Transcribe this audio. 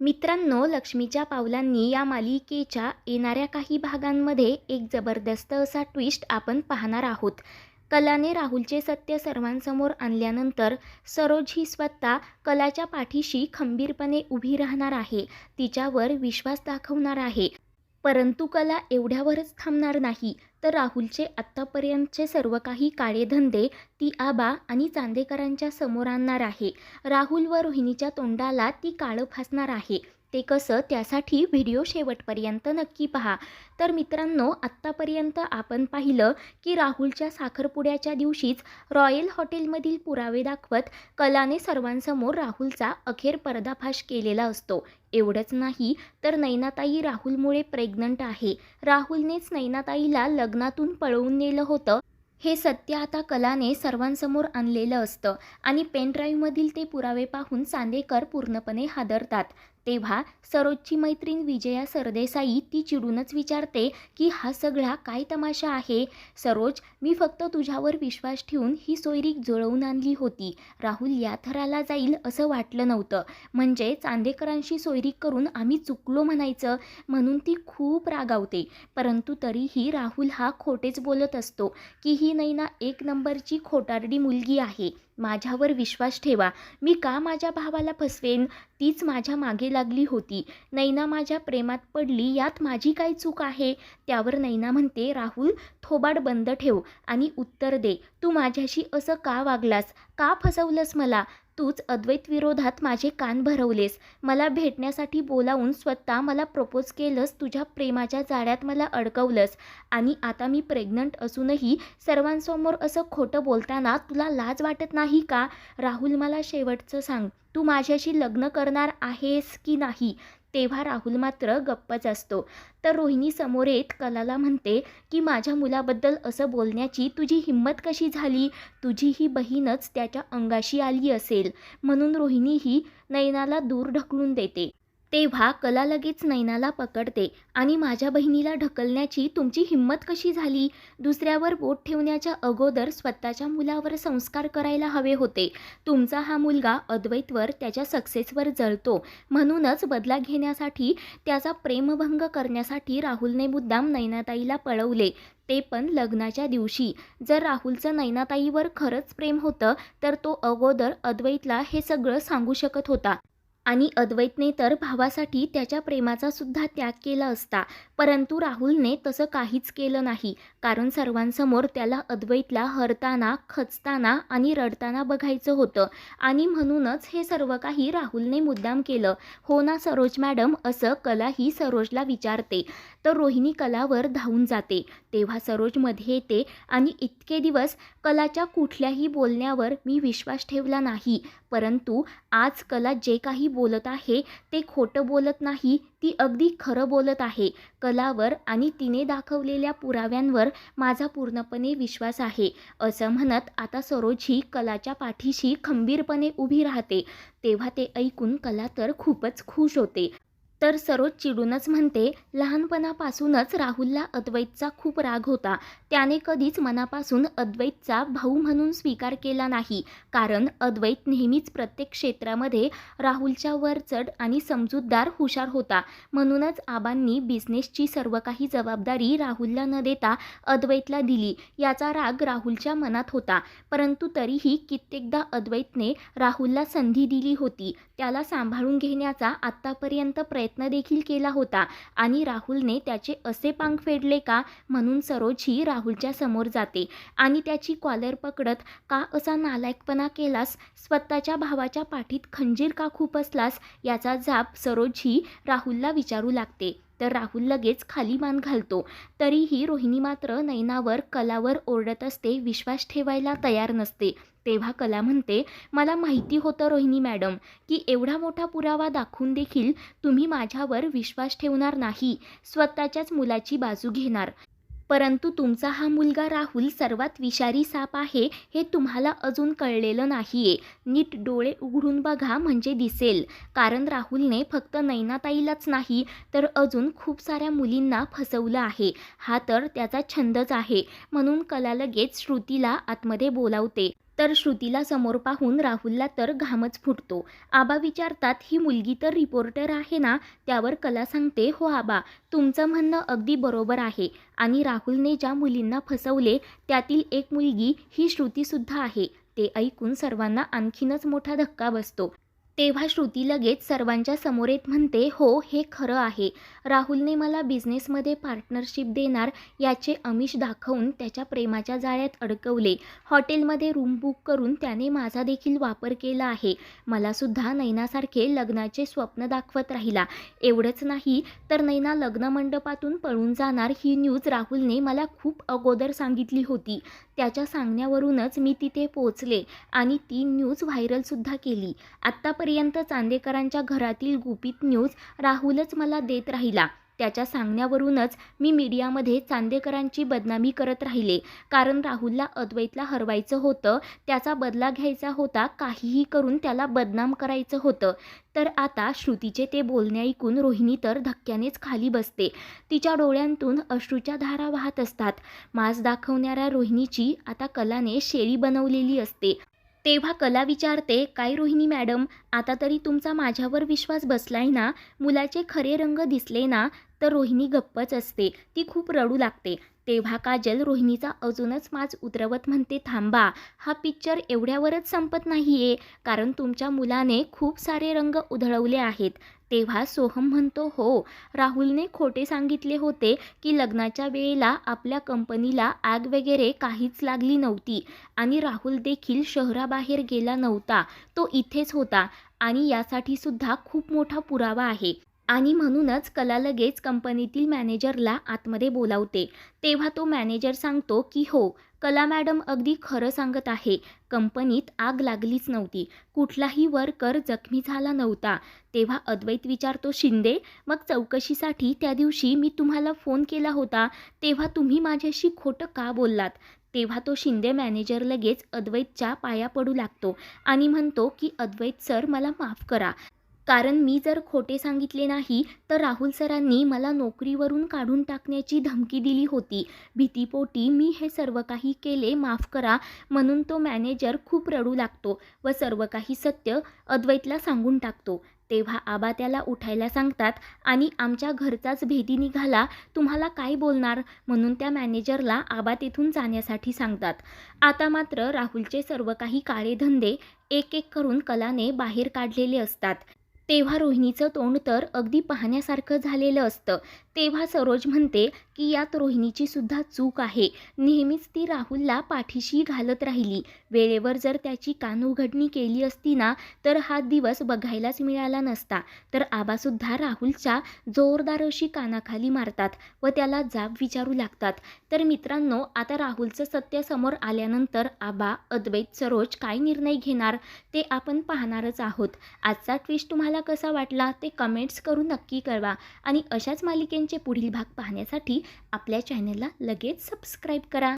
मित्रांनो लक्ष्मीच्या पावलांनी या मालिकेच्या येणाऱ्या काही भागांमध्ये एक जबरदस्त असा ट्विस्ट आपण पाहणार आहोत. कलाने राहुलचे सत्य सर्वांसमोर आणल्यानंतर सरोज ही स्वतः कलाच्या पाठीशी खंबीरपणे उभी राहणार आहे. तिच्यावर विश्वास दाखवणार आहे. परंतु कला एवढ्यावरच थांबणार नाही. तर राहुलचे आत्तापर्यंतचे सर्व काही काळेधंदे ती आबा आणि चांदेकरांच्या समोर आणणार आहे. राहुल व रोहिणीच्या तोंडाला ती काळं फासणार आहे. ते कसं त्यासाठी व्हिडिओ शेवटपर्यंत नक्की पहा. तर मित्रांनो आत्तापर्यंत आपण पाहिलं की राहुलच्या साखरपुड्याच्या दिवशीच रॉयल हॉटेलमधील पुरावे दाखवत कलाने सर्वांसमोर राहुलचा अखेर पर्दाफाश केलेला असतो. एवढंच नाही तर नैनाताई राहुलमुळे प्रेग्नंट आहे. राहुलनेच नैनाताईला लग्नातून पळवून नेलं होतं. हे सत्य आता कलाने सर्वांसमोर आणलेलं असतं आणि पेनड्राईव्हमधील ते पुरावे पाहून चांदेकर पूर्णपणे हादरतात. तेव्हा सरोजची मैत्रीण विजया सरदेसाई ती चिडूनच विचारते की हा सगळा काय तमाशा आहे? सरोज मी फक्त तुझ्यावर विश्वास ठेवून ही सोयरीक जुळवून आणली होती. राहुल या थराला जाईल असं वाटलं नव्हतं. म्हणजे चांदेकरांशी सोयरीक करून आम्ही चुकलो म्हणायचं म्हणून ती खूप रागावते. परंतु तरीही राहुल हा खोटेच बोलत असतो की ही नैना एक नंबरची खोटारडी मुलगी आहे. माझ्यावर विश्वास ठेवा. मी का माझ्या भावाला फसवेन? तीच माझ्या मागे लागली होती. नैना माझ्या प्रेमात पडली. यात माझी काय चूक आहे? त्यावर नैना म्हणते राहुल थोबाड बंद ठेव आणि उत्तर दे. तू माझ्याशी असं का वागलास? का फसवलंस मला? तूच अद्वैतविरोधात माझे कान भरवलेस. मला भेटण्यासाठी बोलावून स्वतः मला प्रपोज केलंस तुझ्या प्रेमाच्या जाळ्यात मला अडकवलंस. आणि आता मी प्रेग्नंट असूनही सर्वांसमोर असं खोटं बोलताना तुला लाज वाटत नाही का? राहुल मला शेवटचं सांग. तू माझ्याशी लग्न करणार आहेस की नाही? तेव्हा राहुल मात्र गप्पच असतो. तर रोहिणी समोर येत कलाला म्हणते की माझ्या मुलाबद्दल असं बोलण्याची तुझी हिंमत कशी झाली? तुझी ही बहीणच त्याच्या अंगाशी आली असेल. म्हणून रोहिणी ही नयनाला दूर ढकलून देते. तेव्हा कला लगेच नैनाला पकडते आणि माझ्या बहिणीला ढकलण्याची तुमची हिंमत कशी झाली? दुसऱ्यावर बोट ठेवण्याच्या अगोदर स्वतःच्या मुलावर संस्कार करायला हवे होते. तुमचा हा मुलगा अद्वैतवर त्याच्या सक्सेसवर जळतो. म्हणूनच बदला घेण्यासाठी त्याचा प्रेमभंग करण्यासाठी राहुलने मुद्दाम नैनाताईला पळवले. ते पण लग्नाच्या दिवशी. जर राहुलचं नैनाताईवर खरंच प्रेम होतं तर तो अगोदर अद्वैतला हे सगळं सांगू शकत होता. आणि अद्वैतने तर भावासाठी त्याच्या प्रेमाचा सुद्धा त्याग केला असता परंतु राहुलने तसं काहीच केलं नाही. कारण सर्वांसमोर त्याला अद्वैतला हरताना खचताना आणि रडताना बघायचं होतं. आणि म्हणूनच हे सर्व काही राहुलने मुद्दाम केलं. हो ना सरोज मॅडम असं कला ही सरोजला विचारते. तर रोहिणी कलावर धावून जाते. तेव्हा सरोजमध्ये येते आणि इतके दिवस कलाच्या कुठल्याही बोलण्यावर मी विश्वास ठेवला नाही. परंतु आज कला जे काही बोलत आहे ते खोटं बोलत नाही ती अगदी खरं बोलत आहे. कलावर आणि तिने दाखवलेल्या पुराव्यांवर माझा पूर्णपणे विश्वास आहे. असं म्हणत आता सरोज ही कलाच्या पाठीशी खंबीरपणे उभी राहते. तेव्हा ते ऐकून कला तर खूपच खुश होते. तर सरोज चिडूनच म्हणते लहानपणापासूनच राहुलला अद्वैतचा खूप राग होता. त्याने कधीच मनापासून अद्वैतचा भाऊ म्हणून स्वीकार केला नाही. कारण अद्वैत नेहमीच प्रत्येक क्षेत्रामध्ये राहुलच्या वर चढ आणि समजूतदार हुशार होता. म्हणूनच आबांनी बिझनेसची सर्व काही जबाबदारी राहुलला न देता अद्वैतला दिली. याचा राग राहुलच्या मनात होता. परंतु तरीही कित्येकदा अद्वैतने राहुलला संधी दिली होती. त्याला सांभाळून घेण्याचा आत्तापर्यंत प्रयत्न प्रयत्न देखील केला होता. आणि राहुलने त्याचे असे पांग फेडले का? म्हणून सरोज ही राहुलच्या समोर जाते. आणि त्याची कॉलर पकडत का असा नालायकपणा केलास? स्वतःच्या भावाच्या पाठीत खंजीर का खूप असलास याचा जाप सरोज ही राहुलला विचारू लागते. तर राहुल लगेच खाली मान घालतो. तरीही रोहिणी मात्र नैनावर कलावर ओरडत असते विश्वास ठेवायला तयार नसते. तेव्हा कला म्हणते मला माहिती होतं रोहिणी मॅडम की एवढा मोठा पुरावा दाखवून देखील तुम्ही माझ्यावर विश्वास ठेवणार नाही. स्वतःच्याच मुलाची बाजू घेणार. परंतु तुमचा हा मुलगा राहुल सर्वात विषारी साप आहे हे तुम्हाला अजून कळलेलं नाही आहे नीट डोळे उघडून बघा म्हणजे दिसेल. कारण राहुलने फक्त नैनाताईलाच नाही तर अजून खूप साऱ्या मुलींना फसवलं आहे. हा तर त्याचा छंदच आहे. म्हणून कला लगेच श्रुतीला आतमध्ये बोलावते. तर श्रुतीला समोर पाहून राहुलला तर घामच फुटतो. आबा विचारतात ही मुलगी तर रिपोर्टर आहे ना? त्यावर कला सांगते हो आबा तुमचं म्हणणं अगदी बरोबर आहे. आणि राहुलने ज्या मुलींना फसवले त्यातील एक मुलगी ही श्रुतीसुद्धा आहे. ते ऐकून सर्वांना आणखीनच मोठा धक्का बसतो. तेव्हा श्रुती लगेच सर्वांच्या समोर येत म्हणते हो हे खरं आहे. राहुलने मला बिझनेसमध्ये पार्टनरशिप देणार याचे अमिष दाखवून त्याच्या प्रेमाच्या जाळ्यात अडकवले. हॉटेलमध्ये रूम बुक करून त्याने माझा देखील वापर केला आहे. मलासुद्धा नैनासारखे लग्नाचे स्वप्न दाखवत राहिला. एवढंच नाही तर नैना लग्न मंडपातून पळून जाणार ही न्यूज राहुलने मला खूप अगोदर सांगितली होती. त्याच्या सांगण्यावरूनच मी तिथे पोचले आणि ती न्यूज व्हायरलसुद्धा केली. आत्तापर्यंत चांदेकरांच्या घरातील गुपित न्यूज राहुलच मला देत राहिला. त्याच्या सांगण्यावरूनच मी मीडियामध्ये चांदेकरांची बदनामी करत राहिले. कारण राहुलला अद्वैतला हरवायचं होतं त्याचा बदला घ्यायचा होता काहीही करून त्याला बदनाम करायचं होतं. तर आता श्रुतीचे ते बोलणे ऐकून रोहिणी तर धक्क्यानेच खाली बसते. तिच्या डोळ्यांतून अश्रूच्या धारा वाहत असतात. मांस दाखवणाऱ्या रोहिणीची आता कलाने शेळी बनवलेली असते. तेव्हा कला विचारते काय रोहिणी मॅडम आता तरी तुमचा माझ्यावर विश्वास बसलाय ना? मुलाचे खरे रंग दिसले ना तर रोहिणी गप्पच असते ती खूप रडू लागते. तेव्हा काजल रोहिणीचा अजूनच माज उतरवत म्हणते थांबा हा पिक्चर एवढ्यावरच संपत नाही आहे कारण तुमच्या मुलाने खूप सारे रंग उधळवले आहेत. तेव्हा सोहम म्हणतो हो राहुलने खोटे सांगितले होते की लग्नाच्या वेळेला आपल्या कंपनीला आग वगैरे काहीच लागली नव्हती आणि राहुल देखील शहराबाहेर गेला नव्हता तो इथेच होता आणि यासाठी सुद्धा खूप मोठा पुरावा आहे. आणि म्हणूनच कला लगेच कंपनीतील मॅनेजरला आतमध्ये बोलावते. तेव्हा तो मॅनेजर सांगतो की हो कला मॅडम अगदी खरं सांगत आहे. कंपनीत आग लागलीच नव्हती. कुठलाही वर्कर जखमी झाला नव्हता. तेव्हा अद्वैत विचारतो शिंदे मग चौकशीसाठी त्या दिवशी मी तुम्हाला फोन केला होता. तेव्हा तुम्ही माझ्याशी खोटं का बोललात? तेव्हा तो शिंदे मॅनेजर लगेच अद्वैतच्या पाया पडू लागतो आणि म्हणतो की अद्वैत सर मला माफ करा. कारण मी जर खोटे सांगितले नाही तर राहुल सरांनी मला नोकरीवरून काढून टाकण्याची धमकी दिली होती. भीतीपोटी मी हे सर्व काही केले माफ करा म्हणून तो मॅनेजर खूप रडू लागतो व सर्व काही सत्य अद्वैतला सांगून टाकतो. तेव्हा आबा त्याला उठायला सांगतात आणि आमच्या घरचाच भेदी निघाला तुम्हाला काय बोलणार? म्हणून त्या मॅनेजरला आबा तेथून जाण्यासाठी सांगतात. आता मात्र राहुलचे सर्व काही काळे धंदे एक एक करून कलाने बाहेर काढलेले असतात. तेव्हा रोहिणीचं तोंड तर अगदी पाहण्यासारखं झालेलं असतं. तेव्हा सरोज म्हणते की यात रोहिणीची सुद्धा चूक आहे. नेहमीच ती राहुलला पाठीशी घालत राहिली. वेळेवर जर त्याची कान उघडणी केली असती ना तर हा दिवस बघायलाच मिळाला नसता. तर आबासुद्धा राहुलच्या जोरदार अशी कानाखाली मारतात व त्याला जाब विचारू लागतात. तर मित्रांनो आता राहुलचं सत्य समोर आल्यानंतर आबा अद्वैत सरोज काय निर्णय घेणार ते आपण पाहणारच आहोत. आजचा ट्विस्ट तुम्हाला कसा वाटला ते कमेंट्स करून नक्की कळवा. आणि अशाच मालिकेंचे पुढील भाग पाहण्यासाठी आपल्या चॅनलला लगेच सबस्क्राईब करा.